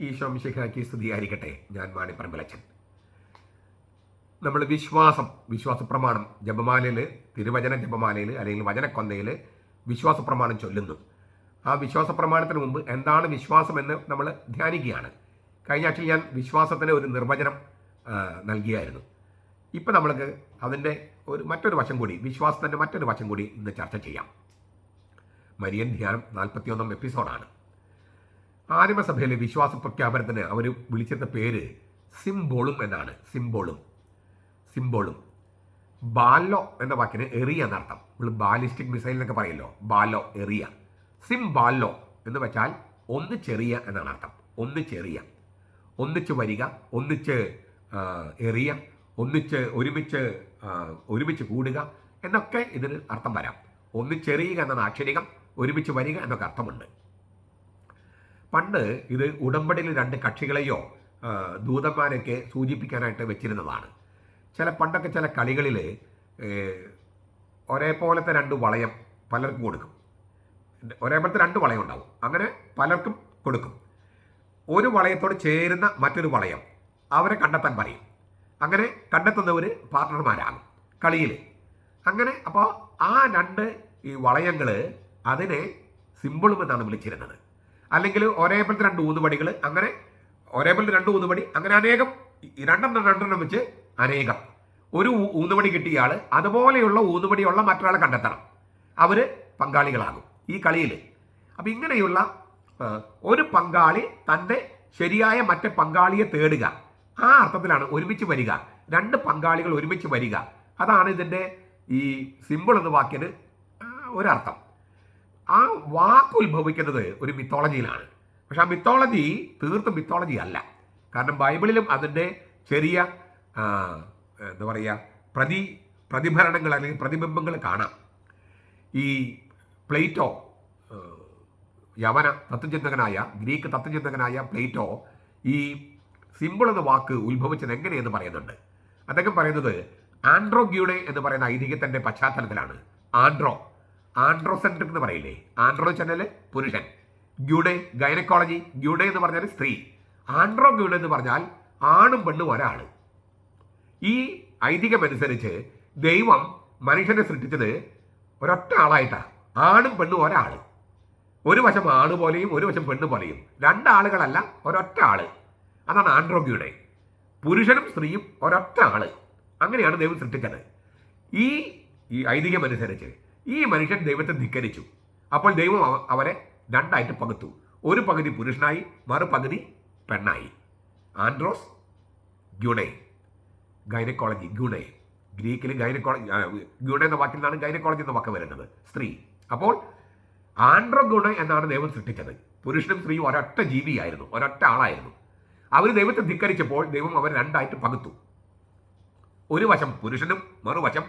ഈശോ മിശിഹാക്കി സ്തുതിയായിരിക്കട്ടെ ഞാൻ മാണിപ്പറമ്പിലച്ചൻ നമ്മൾ വിശ്വാസം വിശ്വാസ പ്രമാണം ജപമാലയിൽ തിരുവചന ജപമാലയിൽ അല്ലെങ്കിൽ വചനക്കൊന്തയിൽ വിശ്വാസ പ്രമാണം ചൊല്ലുന്നു. ആ വിശ്വാസ പ്രമാണത്തിന് മുമ്പ് എന്താണ് വിശ്വാസം എന്ന് നമ്മൾ ധ്യാനിക്കുകയാണ്. കഴിഞ്ഞ ആഴ്ചയിൽ ഞാൻ വിശ്വാസത്തിന് ഒരു നിർവചനം നൽകിയായിരുന്നു. ഇപ്പം നമ്മൾക്ക് അതിന്റെ ഒരു മറ്റൊരു വശം കൂടി വിശ്വാസത്തിന്റെ മറ്റൊരു വശം കൂടി ഇന്ന് ചർച്ച ചെയ്യാം. മരിയൻ ധ്യാനം നാൽപ്പത്തിയൊന്നാം എപ്പിസോഡാണ്. ആദിമസഭയിലെ വിശ്വാസ പ്രഖ്യാപനത്തിന് അവർ വിളിച്ചിരുന്ന പേര് സിംബോളും എന്നാണ്. സിംബോളും. സിംബോളും. ബാലോ എന്ന വാക്കിന് എറിയ എന്നർത്ഥം നമ്മൾ ബാലിസ്റ്റിക് മിസൈൽ എന്നൊക്കെ പറയല്ലോ. ബാലോ എറിയ. സിംബാലോ എന്ന് വെച്ചാൽ ഒന്ന് ചെറിയ എന്നാണ് അർത്ഥം. ഒന്ന് ചെറിയ. ഒന്നിച്ച് വരിക ഒന്നിച്ച് എറിയ ഒന്നിച്ച് ഒരുമിച്ച് ഒരുമിച്ച് കൂടുക എന്നൊക്കെ ഇതിന് അർത്ഥം വരാം. ഒന്ന് ചെറിയുക എന്നാണ് ആക്ഷരികം ഒരുമിച്ച് വരിക എന്നൊക്കെ അർത്ഥമുണ്ട്. പണ്ട് ഇത് ഉടമ്പടിയിൽ രണ്ട് കക്ഷികളെയോ ദൂതന്മാരെയൊക്കെ സൂചിപ്പിക്കാനായിട്ട് വെച്ചിരുന്നതാണ്. ചില പണ്ടൊക്കെ ചില കളികളിൽ ഒരേപോലത്തെ രണ്ട് വളയം പലർക്കും കൊടുക്കും. ഒരേപോലത്തെ രണ്ട് വളയം ഉണ്ടാവും. അങ്ങനെ പലർക്കും കൊടുക്കും. ഒരു വളയത്തോട് ചേരുന്ന മറ്റൊരു വളയം അവരെ കണ്ടെത്താൻ പറയും. അങ്ങനെ കണ്ടെത്തുന്നവർ പാർട്ട്ണർമാരാകും കളിയിൽ അങ്ങനെ അപ്പോൾ ആ രണ്ട് ഈ വളയങ്ങൾ അതിനെ സിമ്പിളും എന്നാണ് വിളിച്ചിരുന്നത്. അല്ലെങ്കിൽ ഒരേപോലത്തെ രണ്ട് ഊന്നുപടികൾ അങ്ങനെ ഒരേപോലത്തെ രണ്ട് ഊന്നുപടി അങ്ങനെ അനേകം രണ്ടെണ്ണം രണ്ടെണ്ണം വെച്ച് അനേകം. ഒരു ഊന്നുപടി കിട്ടിയ ആൾ അതുപോലെയുള്ള ഊന്നുപടിയുള്ള മറ്റൊരാളെ കണ്ടെത്തണം. അവർ പങ്കാളികളാകും ഈ കളിയിൽ അപ്പം ഇങ്ങനെയുള്ള ഒരു പങ്കാളി തന്റെ ശരിയായ മറ്റേ പങ്കാളിയെ തേടുക. ആ അർത്ഥത്തിലാണ് ഒരുമിച്ച് വരിക. രണ്ട് പങ്കാളികൾ ഒരുമിച്ച് വരിക. അതാണ് ഇതിന്റെ ഈ സിമ്പിൾ എന്ന വാക്കിന് ഒരർത്ഥം. ആ വാക്ക് ഉത്ഭവിക്കുന്നത് ഒരു മിത്തോളജിയിലാണ് പക്ഷെ ആ മിത്തോളജി തീർത്തും മിത്തോളജി അല്ല. കാരണം ബൈബിളിലും അതിന്റെ ചെറിയ എന്താ പറയുക പ്രതി പ്രതിഭരണങ്ങൾ അല്ലെങ്കിൽ പ്രതിബിംബങ്ങൾ കാണാം. ഈ പ്ലേറ്റോ യവന തത്വചിന്തകനായ ഗ്രീക്ക് തത്വചിന്തകനായ പ്ലേറ്റോ ഈ സിമ്പിൾ എന്ന വാക്ക് ഉത്ഭവിച്ചത് എങ്ങനെയെന്ന് പറയുന്നുണ്ട്. അദ്ദേഹം പറയുന്നത് ആൻഡ്രോഗ്യൂഡെ എന്ന് പറയുന്ന ഐതിഹ്യത്തിന്റെ പശ്ചാത്തലത്തിലാണ്. ആൻഡ്രോ. ആൻഡ്രോസെൻട്രിക് എന്ന് പറയില്ലേ? ആൻഡ്രോ ചെന്നൽ പുരുഷൻ. ഗ്യൂഡേ ഗൈനക്കോളജി ഗ്യൂഡേ എന്ന് പറഞ്ഞാൽ സ്ത്രീ. ആൻഡ്രോ ഗ്യൂഡ് എന്ന് പറഞ്ഞാൽ ആണും പെണ്ണും ഒരാൾ ഈ ഐതിഹ്യമനുസരിച്ച് ദൈവം മനുഷ്യനെ സൃഷ്ടിച്ചത് ഒരൊറ്റ ആളായിട്ടാണ് ആണും പെണ്ണും ഒരാൾ ഒരു വശം ആണ് പോലെയും ഒരു വശം പെണ്ണ് പോലെയും. രണ്ടാളുകളല്ല ഒരൊറ്റ ആൾ. അതാണ് ആൻഡ്രോഗ്യുടെ പുരുഷനും സ്ത്രീയും ഒരൊറ്റ ആൾ. അങ്ങനെയാണ് ദൈവം സൃഷ്ടിച്ചത്. ഈ ഈ ഐതിഹ്യം അനുസരിച്ച് ഈ മനുഷ്യൻ ദൈവത്തെ ധിക്കരിച്ചു. അപ്പോൾ ദൈവം അവരെ രണ്ടായിട്ട് പകുത്തു ഒരു പകുതി പുരുഷനായി മറുപകുതി പെണ്ണായി. ആൻഡ്രോസ് ഗ്യൂണെ ഗൈനക്കോളജി ഗ്യൂണെ ഗ്രീക്കിൽ ഗൈനക്കോളജി ഗ്യുണ എന്ന വാക്കിൽ നിന്നാണ് ഗൈനക്കോളജി എന്ന വാക്ക് വരുന്നത്. സ്ത്രീ. അപ്പോൾ ആൻഡ്രോ ഗുണ എന്നാണ് ദൈവം സൃഷ്ടിച്ചത്. പുരുഷനും സ്ത്രീയും ഒരൊറ്റ ജീവിയായിരുന്നു ഒരൊറ്റ ആളായിരുന്നു. അവർ ദൈവത്തെ ധിക്കരിച്ചപ്പോൾ ദൈവം അവർ രണ്ടായിട്ട് പകുത്തു ഒരു വശം പുരുഷനും മറുവശം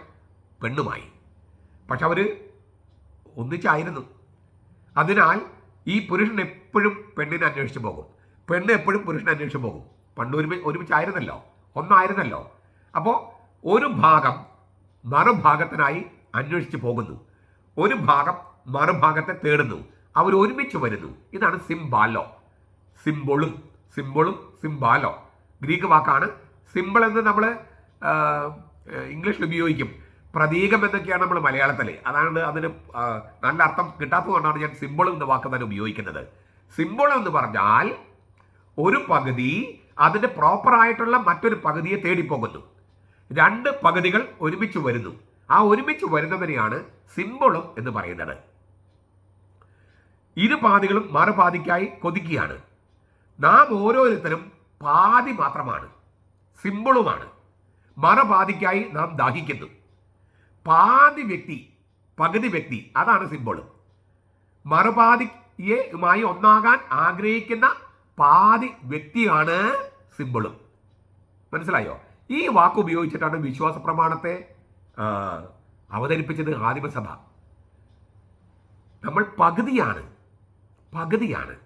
പെണ്ണുമായി. പക്ഷെ അവർ ഒന്നിച്ചായിരുന്നു. അതിനാൽ ഈ പുരുഷൻ എപ്പോഴും പെണ്ണിനെ അന്വേഷിച്ച് പോകും. പെണ്ണ് എപ്പോഴും പുരുഷനെ അന്വേഷിച്ച് പോകും. പണ്ട് ഒരുമി ഒരുമിച്ചായിരുന്നല്ലോ. ഒന്നായിരുന്നല്ലോ. അപ്പോൾ ഒരു ഭാഗം മറുഭാഗത്തിനായി അന്വേഷിച്ച് പോകുന്നു. ഒരു ഭാഗം മറുഭാഗത്തെ തേടുന്നു. അവർ ഒരുമിച്ച് വരുന്നു. ഇതാണ് സിംബാലോ. സിംബോളും സിംബോളും സിംബാലോ. ഗ്രീക്ക് വാക്കാണ് സിമ്പിൾ എന്ന് നമ്മൾ ഇംഗ്ലീഷിൽ ഉപയോഗിക്കും. പ്രതീകം എന്നൊക്കെയാണ് നമ്മൾ മലയാളത്തിൽ അതാണ് അതിന് നല്ല അർത്ഥം കിട്ടാത്തതുകൊണ്ടാണ് ഞാൻ സിമ്പിൾ എന്ന വാക്ക് തന്നെ ഉപയോഗിക്കുന്നത്. സിമ്പിൾ എന്ന് പറഞ്ഞാൽ ഒരു പകുതി അതിന്റെ പ്രോപ്പറായിട്ടുള്ള മറ്റൊരു പകുതിയെ തേടിപ്പോകുന്നു. രണ്ട് പകുതികൾ ഒരുമിച്ച് വരുന്നു. ആ ഒരുമിച്ച് വരുന്നതിനെയാണ് സിമ്പിളും എന്ന് പറയുന്നത്. ഇരു പാതികളും മറുപാതിക്കായി കൊതിക്കുകയാണ്. നാം ഓരോരുത്തരും പാതി മാത്രമാണ്. സിമ്പിളുമാണ് മറുപാതിക്കായി നാം ദാഹിക്കുന്നു. പാതി വ്യക്തി പകുതി വ്യക്തി അതാണ് സിമ്പിൾ മറുപാതിയുമായി ഒന്നാകാൻ ആഗ്രഹിക്കുന്ന പാതി വ്യക്തിയാണ് സിമ്പിളും മനസ്സിലായോ? ഈ വാക്ക് ഉപയോഗിച്ചിട്ടാണ് വിശ്വാസ പ്രമാണത്തെ അവതരിപ്പിച്ചത് ആദിമസഭ. നമ്മൾ പകുതിയാണ് പകുതിയാണ്.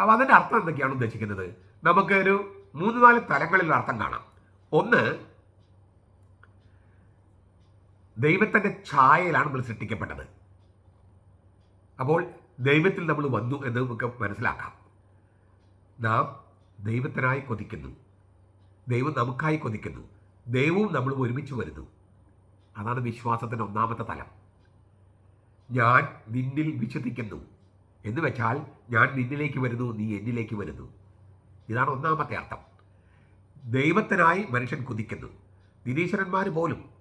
അപ്പോൾ അതിന്റെ അർത്ഥം എന്തൊക്കെയാണ് ഉദ്ദേശിക്കുന്നത്? നമുക്കൊരു മൂന്ന് നാല് തലങ്ങളിൽ അർത്ഥം കാണാം. ഒന്ന് ദൈവത്തിന്റെ ഛായയിലാണ് നമ്മൾ സൃഷ്ടിക്കപ്പെട്ടത്. അപ്പോൾ ദൈവത്തിൽ നമ്മൾ വന്നു എന്ന് നമുക്ക് മനസ്സിലാക്കാം. നാം ദൈവത്തിനായി കൊതിക്കുന്നു. ദൈവം നമുക്കായി കൊതിക്കുന്നു. ദൈവവും നമ്മളും ഒരുമിച്ച് വരുന്നു. അതാണ് വിശ്വാസത്തിന്റെ ഒന്നാമത്തെ തലം. ഞാൻ നിന്നിൽ വിശ്വസിക്കുന്നു. എന്ന് വെച്ചാൽ ഞാൻ നിന്നിലേക്ക് വരുന്നു നീ എന്നിലേക്ക് വരുന്നു. ഇതാണ് ഒന്നാമത്തെ അർത്ഥം. ദൈവത്തിനായി മനുഷ്യൻ കുതിക്കുന്നു. നിരീശ്വരന്മാർ പോലും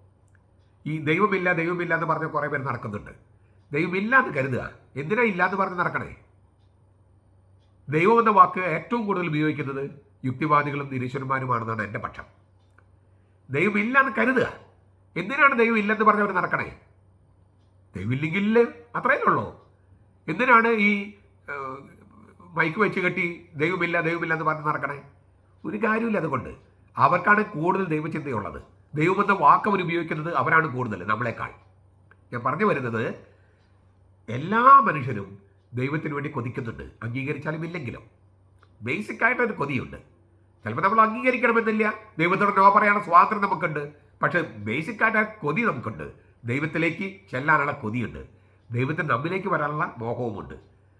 ഈ ദൈവമില്ല ദൈവമില്ല എന്ന് പറഞ്ഞ കുറേ പേര് നടക്കുന്നുണ്ട്. ദൈവമില്ല എന്ന് കരുതുക. എന്തിനാ ഇല്ല എന്ന് പറഞ്ഞ് നടക്കണേ? ദൈവം എന്ന വാക്ക് ഏറ്റവും കൂടുതൽ ഉപയോഗിക്കുന്നത് യുക്തിവാദികളും നിരീശ്വരന്മാരുമാണെന്നാണ് എന്റെ പക്ഷം. ദൈവമില്ല എന്ന് കരുതുക. എന്തിനാണ് ദൈവം ഇല്ലെന്ന് പറഞ്ഞവർ നടക്കണേ? ദൈവമില്ലെങ്കിൽ അത്രയേ ഉള്ളൂ. എന്തിനാണ് ഈ മൈക്ക് വെച്ച് കെട്ടി ദൈവമില്ല ദൈവമില്ല എന്ന് പറഞ്ഞ് നടക്കണേ? ഒരു കാര്യമില്ല അതുകൊണ്ട്. അവർക്കാണ് കൂടുതൽ ദൈവചിന്തയുള്ളത്. ദൈവമെന്ന വാക്ക് അവർ ഉപയോഗിക്കുന്നത് അവരാണ് കൂടുതൽ നമ്മളെക്കാൾ. ഞാൻ പറഞ്ഞു വരുന്നത് എല്ലാ മനുഷ്യരും ദൈവത്തിന് വേണ്ടി കൊതിക്കുന്നുണ്ട് അംഗീകരിച്ചാലും ഇല്ലെങ്കിലും. ബേസിക് ആയിട്ട് ഒരു കൊതിയുണ്ട്. ചിലപ്പോൾ നമ്മൾ അംഗീകരിക്കണമെന്നില്ല. ദൈവത്തോട് നോ പറയാനുള്ള സ്വാതന്ത്ര്യം നമുക്കുണ്ട്. പക്ഷേ ബേസിക് ആയിട്ട് ആ കൊതി നമുക്കുണ്ട്. ദൈവത്തിലേക്ക് ചെല്ലാനുള്ള കൊതിയുണ്ട്. ദൈവത്തിന് നമ്മിലേക്ക് വരാനുള്ള മോഹവുമുണ്ട്.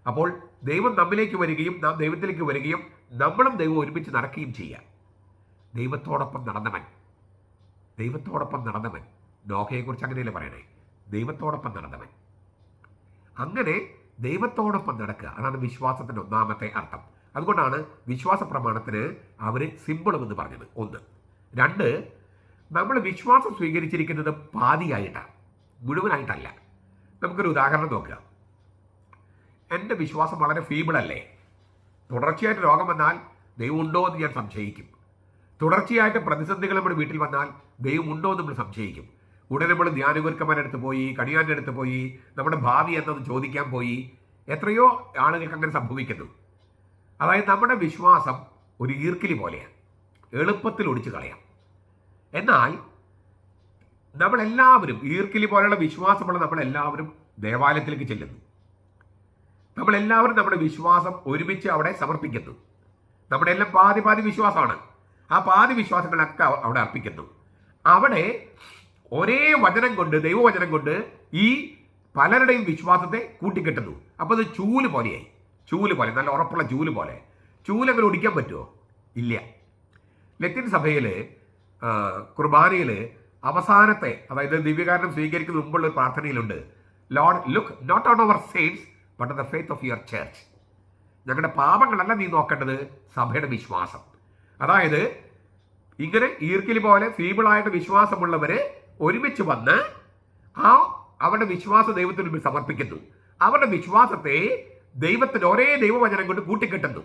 അപ്പോൾ ദൈവം നമ്മിലേക്ക് വരികയും നാം ദൈവത്തിലേക്ക് വരികയും നമ്മളും ദൈവം ഒരുമിച്ച് നടക്കുകയും ചെയ്യാം. ദൈവത്തോടൊപ്പം നടന്നവൻ ദൈവത്തോടൊപ്പം നടന്നവൻ. നോഹയെക്കുറിച്ച് അങ്ങനെയല്ലേ പറയണേ? ദൈവത്തോടൊപ്പം നടന്നവൻ. അങ്ങനെ ദൈവത്തോടൊപ്പം നടക്കുക അതാണ് വിശ്വാസത്തിന്റെ ഒന്നാമത്തെ അർത്ഥം. അതുകൊണ്ടാണ് വിശ്വാസ പ്രമാണത്തിന് അവർ സിമ്പിളും എന്ന് പറഞ്ഞത്. ഒന്ന്. രണ്ട് നമ്മൾ വിശ്വാസം സ്വീകരിച്ചിരിക്കുന്നത് പാതിയായിട്ടാണ് മുഴുവനായിട്ടല്ല. നമുക്കൊരു ഉദാഹരണം നോക്കുക എന്റെ വിശ്വാസം വളരെ ഫീബിൾ അല്ലേ? തുടർച്ചയായിട്ട് രോഗം വന്നാൽ ദൈവമുണ്ടോ എന്ന് ഞാൻ സംശയിക്കും. തുടർച്ചയായിട്ട് പ്രതിസന്ധികൾ നമ്മുടെ വീട്ടിൽ വന്നാൽ ദൈവം ഉണ്ടോ എന്ന് നമ്മൾ സംശയിക്കും. ഉടനെ നമ്മൾ ധ്യാനഗുരുക്കന്മാരുടെ അടുത്ത് പോയി കണിയാന്റെ അടുത്ത് പോയി നമ്മുടെ ഭാവി എന്നത് ചോദിക്കാൻ പോയി എത്രയോ ആളുകൾക്ക് അങ്ങനെ സംഭവിക്കുന്നു. അതായത് നമ്മുടെ വിശ്വാസം ഒരു ഈർക്കിലി പോലെയാണ് എളുപ്പത്തിൽ ഒടിച്ചു കളയാം. എന്നാൽ നമ്മളെല്ലാവരും ഈർക്കിലി പോലെയുള്ള വിശ്വാസമുള്ള നമ്മളെല്ലാവരും ദേവാലയത്തിലേക്ക് ചെല്ലുന്നു. നമ്മളെല്ലാവരും നമ്മുടെ വിശ്വാസം ഒരുമിച്ച് അവിടെ സമർപ്പിക്കുന്നു. നമ്മുടെ എല്ലാം പാതി പാതി വിശ്വാസമാണ്. ആ പാതി വിശ്വാസങ്ങളൊക്കെ അവിടെ അർപ്പിക്കുന്നു. അവിടെ ഒരേ വചനം കൊണ്ട് ദൈവവചനം കൊണ്ട് ഈ പലരുടെയും വിശ്വാസത്തെ കൂട്ടിക്കെട്ടുന്നു. അപ്പോൾ അത് ചൂൽ പോലെയായി. ചൂൽ പോലെ നല്ല ഉറപ്പുള്ള ചൂൽ പോലെ. ചൂൽ അങ്ങനെ ഒടിക്കാൻ പറ്റുമോ ഇല്ല. ലത്തിൻ സഭയിൽ കുർബാനയിൽ അവസാനത്തെ അതായത് ദിവ്യകാരണം സ്വീകരിക്കുന്ന മുമ്പുള്ള ഒരു പ്രാർത്ഥനയിലുണ്ട്. Lord look not on our sins but the faith of your church ഞങ്ങളുടെ പാപങ്ങളല്ല നീ നോക്കേണ്ടത് സഭയുടെ വിശ്വാസം. അതായത് ഇങ്ങനെ ഈർക്കിലി പോലെ ഫീബിളായിട്ട് വിശ്വാസമുള്ളവര് ഒരുമിച്ച് വന്ന് ആ അവരുടെ വിശ്വാസ ദൈവത്തിന് സമർപ്പിക്കുന്നു. അവരുടെ വിശ്വാസത്തെ ദൈവത്തിന് ഒരേ ദൈവവചനം കൊണ്ട് കൂട്ടിക്കെട്ടുന്നു.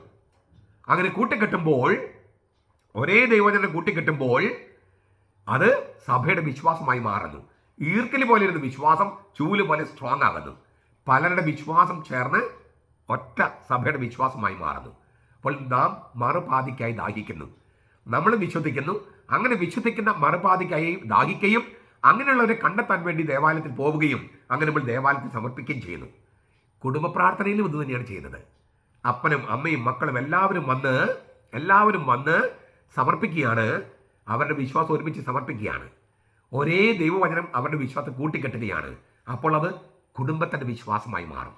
അങ്ങനെ കൂട്ടിക്കെട്ടുമ്പോൾ ഒരേ ദൈവവചനം കൂട്ടിക്കെട്ടുമ്പോൾ അത് സഭയുടെ വിശ്വാസമായി മാറുന്നു. ഈർക്കലി പോലെ ഇരുന്ന് വിശ്വാസം ചൂൽ പോലെ സ്ട്രോങ് ആകുന്നു. പലരുടെ വിശ്വാസം ചേർന്ന് ഒറ്റ സഭയുടെ വിശ്വാസമായി മാറുന്നു. അപ്പോൾ നാം മറുപാതിക്കായി ദാഹിക്കുന്നു. നമ്മൾ വിശ്വസിക്കുന്നു. അങ്ങനെ വിശ്വസിക്കുന്ന മറുപാതിക്കായി ദാഹിക്കുകയും അങ്ങനെയുള്ളവരെ കണ്ടെത്താൻ വേണ്ടി ദേവാലയത്തിൽ പോവുകയും അങ്ങനെ നമ്മൾ ദേവാലയത്തിൽ സമർപ്പിക്കുകയും ചെയ്യുന്നു. കുടുംബ പ്രാർത്ഥനയിലും ഇത് തന്നെയാണ് ചെയ്യുന്നത്. അപ്പനും അമ്മയും മക്കളും എല്ലാവരും വന്ന് എല്ലാവരും വന്ന് സമർപ്പിക്കുകയാണ്. അവരുടെ വിശ്വാസം ഒരുമിച്ച് സമർപ്പിക്കുകയാണ്. ഒരേ ദൈവവചനം അവരുടെ വിശ്വാസം കൂട്ടിക്കെട്ടുകയാണ്. അപ്പോൾ അത് കുടുംബത്തിന്റെ വിശ്വാസമായി മാറും.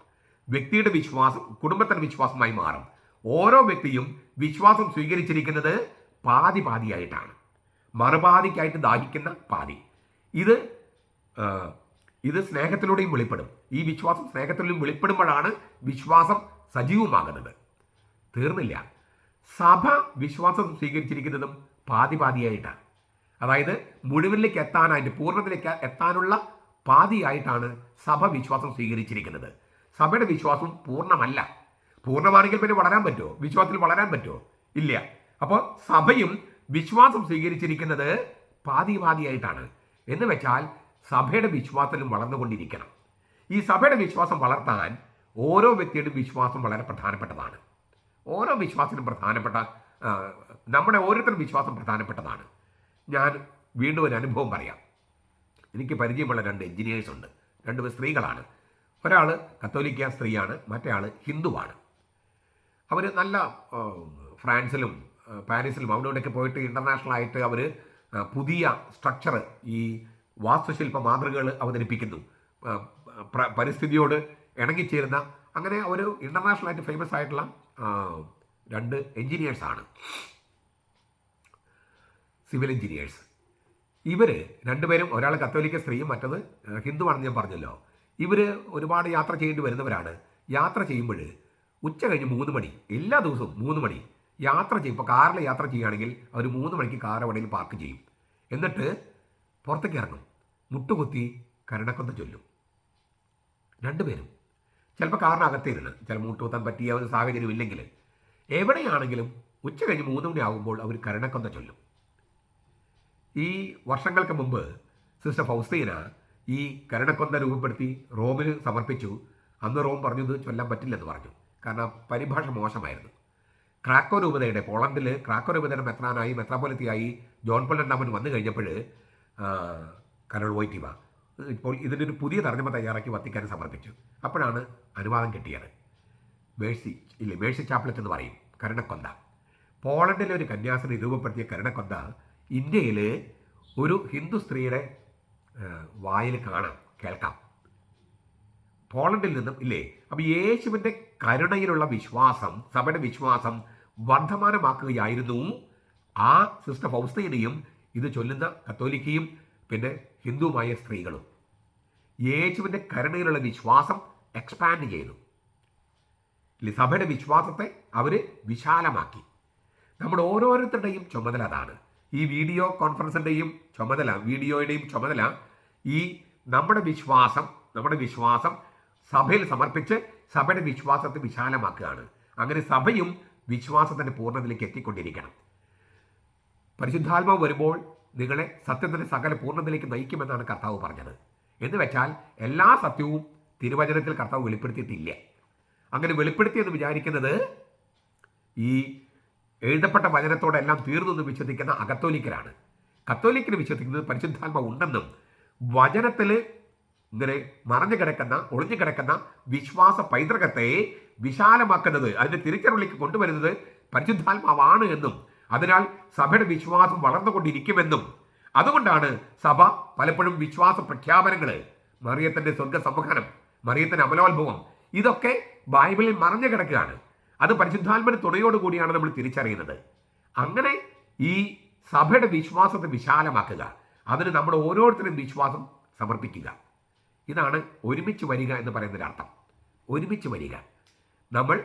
വ്യക്തിയുടെ വിശ്വാസം കുടുംബത്തിന്റെ വിശ്വാസമായി മാറും. ഓരോ വ്യക്തിയും വിശ്വാസം സ്വീകരിച്ചിരിക്കുന്നത് പാതി പാതിയായിട്ടാണ്. മറുപാതിക്കായിട്ട് ദാഹിക്കുന്ന പാതി. ഇത് ഇത് സ്നേഹത്തിലൂടെയും വെളിപ്പെടും. ഈ വിശ്വാസം സ്നേഹത്തിലൂടെയും വെളിപ്പെടുമ്പോഴാണ് വിശ്വാസം സജീവമാകുന്നത്. തീർന്നില്ല. സഭ വിശ്വാസം സ്വീകരിച്ചിരിക്കുന്നതും പാതി പാതിയായിട്ടാണ്. അതായത് മുഴുവനിലേക്ക് എത്താനായിട്ട് പൂർണത്തിലേക്ക് എത്താനുള്ള പാതിയായിട്ടാണ് സഭ വിശ്വാസം സ്വീകരിച്ചിരിക്കുന്നത്. സഭയുടെ വിശ്വാസം പൂർണമല്ല. പൂർണമാണെങ്കിൽ പിന്നെ വളരാൻ പറ്റുമോ? വിശ്വാസത്തിൽ വളരാൻ പറ്റുമോ? ഇല്ല. അപ്പോൾ സഭയും വിശ്വാസം സ്വീകരിച്ചിരിക്കുന്നത് പാതി പാതിയായിട്ടാണ് എന്ന് വെച്ചാൽ സഭയുടെ വിശ്വാസത്തിലും വളർന്നുകൊണ്ടിരിക്കണം. ഈ സഭയുടെ വിശ്വാസം വളർത്താൻ ഓരോ വ്യക്തിയുടെയും വിശ്വാസം വളരെ പ്രധാനപ്പെട്ടതാണ്. ഓരോ വിശ്വാസത്തിനും പ്രധാനപ്പെട്ട നമ്മുടെ ഓരോരുത്തരും വിശ്വാസം പ്രധാനപ്പെട്ടതാണ്. ഞാൻ വീണ്ടും ഒരു അനുഭവം പറയാം. എനിക്ക് പരിചയമുള്ള രണ്ട് എഞ്ചിനീയേഴ്സ് ഉണ്ട്. രണ്ട് സ്ത്രീകളാണ്. ഒരാൾ കത്തോലിക്ക സ്ത്രീയാണ് മറ്റേ ആൾ ഹിന്ദുവാണ്. അവർ നല്ല ഫ്രാൻസിലും പാരീസിലും അവിടെ ഇവിടെയൊക്കെ പോയിട്ട് ഇന്റർനാഷണൽ ആയിട്ട് അവർ പുതിയ സ്ട്രക്ചർ ഈ വാസ്തുശില്പ മാതൃകകൾ അവതരിപ്പിക്കുന്നു. പരിസ്ഥിതിയോട് ഇണങ്ങിച്ചേരുന്ന അങ്ങനെ ഒരു ഇന്റർനാഷണൽ ആയിട്ട് ഫേമസ് ആയിട്ടുള്ള രണ്ട് ആണ്. സിവിൽ എഞ്ചിനീയേഴ്സ് ഇവർ രണ്ടുപേരും ഒരാൾ കത്തോലിക്ക സ്ത്രീയും മറ്റത് ഹിന്ദു ഹിന്ദുവാണെന്ന് ഞാൻ പറഞ്ഞല്ലോ. ഇവർ ഒരുപാട് യാത്ര ചെയ്യേണ്ടി വരുന്നവരാണ്. യാത്ര ചെയ്യുമ്പോൾ ഉച്ച കഴിഞ്ഞ് മൂന്ന് മണി എല്ലാ ദിവസവും മൂന്ന് മണി യാത്ര ചെയ്യും. ഇപ്പോൾ കാറിൽ യാത്ര ചെയ്യുകയാണെങ്കിൽ അവർ മൂന്ന് മണിക്ക് കാർ എവിടെയും പാർക്ക് ചെയ്യും. എന്നിട്ട് പുറത്തേക്ക് ഇറങ്ങും. മുട്ടുകുത്തി കരുണക്കൊന്ത ചൊല്ലും. രണ്ടുപേരും. ചിലപ്പോൾ കാറിനകത്തേരുന്ന് ചില മുട്ടുകുത്താൻ പറ്റിയ ഒരു സാഹചര്യം ഇല്ലെങ്കിൽ എവിടെയാണെങ്കിലും ഉച്ച കഴിഞ്ഞ് മൂന്ന് മണി ആകുമ്പോൾ അവർ കരുണക്കൊന്ത ചൊല്ലും. ഈ വർഷങ്ങൾക്ക് മുമ്പ് സിസ്റ്റർ ഫൗസ്തീന ഈ കരുണക്കൊന്ത രൂപപ്പെടുത്തി റോമിന് സമർപ്പിച്ചു. അന്ന് റോം പറഞ്ഞത് ചൊല്ലാൻ പറ്റില്ലെന്ന് പറഞ്ഞു. കാരണം പരിഭാഷ മോശമായിരുന്നു. ക്രാക്കോ രൂപതയുടെ പോളണ്ടിൽ ക്രാക്കോ രൂപതയുടെ മെത്രാനായി മെത്രാപോലത്തിയായി ജോൺ പോൾ രണ്ടാമൻ വന്നു കഴിഞ്ഞപ്പോൾ കരോൾ വൈറ്റിവ ഇപ്പോൾ ഇതിന്റെ ഒരു പുതിയ തർജമ തയ്യാറാക്കി വത്തിക്കാൻ സമർപ്പിച്ചു. അപ്പോഴാണ് അനുവാദം കിട്ടിയത്. മേഴ്സി ഇല്ലേ മേഴ്സി ചാപ്ലറ്റ് എന്ന് പറയും കരുണക്കൊന്ത. പോളണ്ടിലെ ഒരു കന്യാസിനെ രൂപപ്പെടുത്തിയ കരുണക്കൊന്ത ഇന്ത്യയിൽ ഒരു ഹിന്ദു സ്ത്രീയുടെ വായിൽ കാണാം കേൾക്കാം. പോളണ്ടിൽ നിന്നും ഇല്ലേ അപ്പോൾ യേശുവിന്റെ കരുണയിലുള്ള വിശ്വാസം സഭയുടെ വിശ്വാസം വർദ്ധമാനമാക്കുകയായിരുന്നു ആ സിസ്റ്റർ ഫൗസ്തയുടെയും ഇത് ചൊല്ലുന്ന കത്തോലിക്കയും പിന്നെ ഹിന്ദുവുമായ സ്ത്രീകളും. യേശുവിന്റെ കരുണയിലുള്ള വിശ്വാസം എക്സ്പാൻഡ് ചെയ്തു. സഭയുടെ വിശ്വാസത്തെ അവർ വിശാലമാക്കി. നമ്മുടെ ഓരോരുത്തരുടെയും ചുമതല അതാണ്. ഈ വീഡിയോ കോൺഫറൻസിന്റെയും ചുമതല വീഡിയോയുടെയും ചുമതല ഈ നമ്മുടെ വിശ്വാസം നമ്മുടെ വിശ്വാസം സഭയിൽ സമർപ്പിച്ച് സഭയുടെ വിശ്വാസത്തെ വിശാലമാക്കുകയാണ്. അങ്ങനെ സഭയും വിശ്വാസത്തിന്റെ പൂർണതയിലേക്ക് എത്തിക്കൊണ്ടിരിക്കണം. പരിശുദ്ധാത്മാവ് വരുമ്പോൾ നിങ്ങളെ സത്യത്തിന്റെ സകല പൂർണതയിലേക്ക് നയിക്കുമെന്നാണ് കർത്താവ് പറഞ്ഞത്. എന്ന് വെച്ചാൽ എല്ലാ സത്യവും തിരുവചനത്തിൽ കർത്താവ് വെളിപ്പെടുത്തിയിട്ടില്ല. അങ്ങനെ വെളിപ്പെടുത്തിയെന്ന് വിചാരിക്കുന്നത് ഈ എഴുതപ്പെട്ട വചനത്തോടെല്ലാം തീർന്നെന്ന് വിശ്വസിക്കുന്ന അകത്തോലിക്കരാണ്. കത്തോലിക്കിന് വിശ്വസിക്കുന്നത് പരിശുദ്ധാത്മാവ് ഉണ്ടെന്നും വചനത്തിൽ ഇങ്ങനെ മറഞ്ഞു കിടക്കുന്ന ഒളിഞ്ഞു കിടക്കുന്ന വിശ്വാസ പൈതൃകത്തെ വിശാലമാക്കുന്നത് അതിന്റെ തിരിച്ചറിവിലേക്ക് കൊണ്ടുവരുന്നത് പരിശുദ്ധാത്മാവാണ് എന്നും അതിനാൽ സഭയുടെ വിശ്വാസം വളർന്നുകൊണ്ടിരിക്കുമെന്നും. അതുകൊണ്ടാണ് സഭ പലപ്പോഴും വിശ്വാസ പ്രഖ്യാപനങ്ങൾ മറിയത്തിന്റെ സ്വർഗ സംവഹനം മറിയത്തിന്റെ അമലോത്ഭവം ഇതൊക്കെ ബൈബിളിൽ മറഞ്ഞു കിടക്കുകയാണ്. അത് പരിശുദ്ധാത്മന തുണയോടുകൂടിയാണ് നമ്മൾ തിരിച്ചറിയുന്നത്. അങ്ങനെ ഈ സഭയുടെ വിശ്വാസത്തെ വിശാലമാക്കുക അതിന് നമ്മൾ ഓരോരുത്തരും വിശ്വാസം സമർപ്പിക്കുക. ഇതാണ് ഒരുമിച്ച് വരിക എന്ന് പറയുന്നതിന്റെ അർത്ഥം ഒരുമിച്ച് വരിക. നമ്മൾ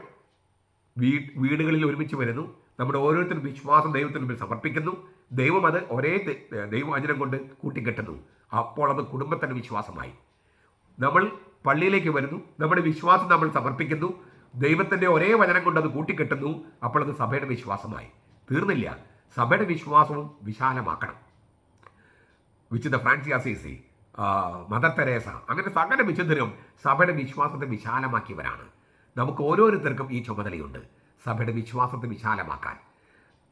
വീ വീടുകളിൽ ഒരുമിച്ച് വരുന്നു. നമ്മുടെ ഓരോരുത്തരും വിശ്വാസം ദൈവത്തിന് മുമ്പിൽ സമർപ്പിക്കുന്നു. ദൈവം അത് ഒരേ ദൈവവചനം കൊണ്ട് കൂട്ടിക്കെട്ടുന്നു. അപ്പോൾ അത് കുടുംബത്തിന്റെ വിശ്വാസമായി. നമ്മൾ പള്ളിയിലേക്ക് വരുന്നു. നമ്മുടെ വിശ്വാസം നമ്മൾ സമർപ്പിക്കുന്നു. ദൈവത്തിന്റെ ഒരേ വചനം കൊണ്ട് അത് കൂട്ടിക്കെട്ടുന്നു. അപ്പോൾ അത് സഭയുടെ വിശ്വാസമായി. തീർന്നില്ല. സഭയുടെ വിശ്വാസവും വിശാലമാക്കണം. വിശുദ്ധ ഫ്രാൻസി അസീസി മദർ തെരേസ അങ്ങനെ സകല വിശുദ്ധരും സഭയുടെ വിശ്വാസത്തെ വിശാലമാക്കിയവരാണ്. നമുക്ക് ഓരോരുത്തർക്കും ഈ ചുമതലയുണ്ട്. സഭയുടെ വിശ്വാസത്തെ വിശാലമാക്കാൻ.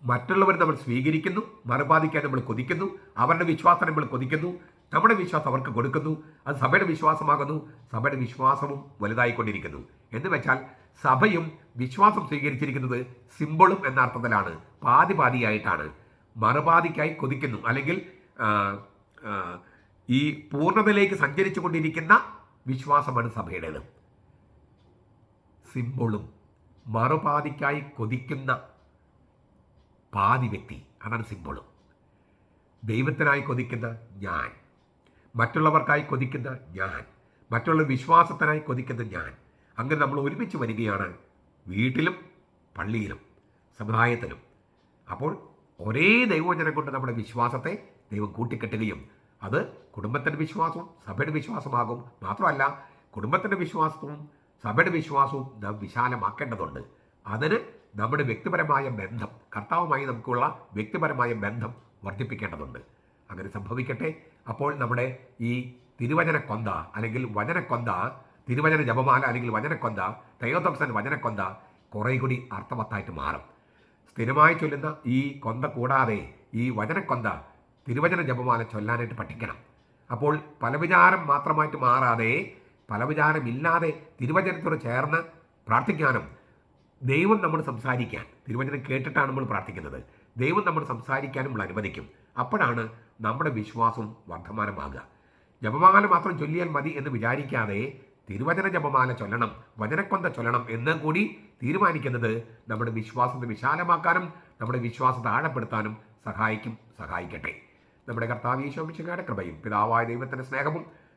മറ്റുള്ളവർ നമ്മൾ സ്വീകരിക്കുന്നു മറുപാതിക്കാൻ നമ്മൾ കൊതിക്കുന്നു അവരുടെ വിശ്വാസം നമ്മൾ കൊതിക്കുന്നു നമ്മുടെ വിശ്വാസം അവർക്ക് കൊടുക്കുന്നു അത് സഭയുടെ വിശ്വാസമാകുന്നു സഭയുടെ വിശ്വാസവും വലുതായിക്കൊണ്ടിരിക്കുന്നു. എന്ന് വെച്ചാൽ സഭയും വിശ്വാസം സ്വീകരിച്ചിരിക്കുന്നത് സിമ്പിളും എന്ന അർത്ഥത്തിലാണ് പാതി പാതിയായിട്ടാണ് മറുപാതിക്കായി കൊതിക്കുന്നു അല്ലെങ്കിൽ ഈ പൂർണതയിലേക്ക് സഞ്ചരിച്ചു കൊണ്ടിരിക്കുന്ന വിശ്വാസമാണ് സഭയുടേത്. സിമ്പിളും. മറുപാതിക്കായി കൊതിക്കുന്ന പാതി വ്യക്തി അതാണ് സിമ്പിളും. ദൈവത്തിനായി കൊതിക്കുന്ന ഞാൻ. മറ്റുള്ളവർക്കായി കൊതിക്കുന്ന ഞാൻ. മറ്റുള്ള വിശ്വാസത്തിനായി കൊതിക്കുന്ന ഞാൻ. അങ്ങനെ നമ്മൾ ഒരുമിച്ച് വരികയാണ് വീട്ടിലും പള്ളിയിലും സമുദായത്തിലും. അപ്പോൾ ഒരേ ദൈവവചനം കൊണ്ട് നമ്മുടെ വിശ്വാസത്തെ ദൈവം കൂട്ടിക്കെട്ടുകയും അത് കുടുംബത്തിന്റെ വിശ്വാസവും സഭയുടെ വിശ്വാസമാകും. മാത്രമല്ല കുടുംബത്തിന്റെ വിശ്വാസവും സഭയുടെ വിശ്വാസവും നാം വിശാലമാക്കേണ്ടതുണ്ട്. അതിന് നമ്മുടെ വ്യക്തിപരമായ ബന്ധം കർത്താവുമായി നമുക്കുള്ള വ്യക്തിപരമായ ബന്ധം വർദ്ധിപ്പിക്കേണ്ടതുണ്ട്. അങ്ങനെ സംഭവിക്കട്ടെ. അപ്പോൾ നമ്മുടെ ഈ തിരുവചന കൊന്ത അല്ലെങ്കിൽ വചനക്കൊന്ത തിരുവചന ജപമാല അല്ലെങ്കിൽ വചനക്കൊന്ത തയോതോക്സൻ വചനക്കൊന്ത കുറേ കൂടി അർത്ഥവത്തായിട്ട് മാറും. സ്ഥിരമായി ചൊല്ലുന്ന ഈ കൊന്ത കൂടാതെ ഈ വചനക്കൊന്ത തിരുവചന ജപമാല ചൊല്ലാനായിട്ട് പഠിക്കണം. അപ്പോൾ പലവിചാരം മാത്രമായിട്ട് മാറാതെ ഫലവിചാരമില്ലാതെ തിരുവചനത്തോട് ചേർന്ന് പ്രാർത്ഥിക്കാനും ദൈവം നമ്മൾ സംസാരിക്കാൻ തിരുവചനം കേട്ടിട്ടാണ് നമ്മൾ പ്രാർത്ഥിക്കുന്നത്. ദൈവം നമ്മൾ സംസാരിക്കാനും നമ്മൾ അനുവദിക്കും. അപ്പോഴാണ് നമ്മുടെ വിശ്വാസം വർദ്ധമാനമാകുക. ജപമാല മാത്രം ചൊല്ലിയാൽ മതി എന്ന് വിചാരിക്കാതെ തിരുവചന ജപമാല ചൊല്ലണം വചനക്കൊന്ത ചൊല്ലണം എന്ന് കൂടി തീരുമാനിക്കുന്നത് നമ്മുടെ വിശ്വാസത്തെ വിശാലമാക്കാനും നമ്മുടെ വിശ്വാസത്തെ ആഴപ്പെടുത്താനും സഹായിക്കും സഹായിക്കട്ടെ. നമ്മുടെ കർത്താവ് ഈശോമിശുകാരുടെ കൃപയും പിതാവായ ദൈവത്തിന്റെ സ്നേഹവും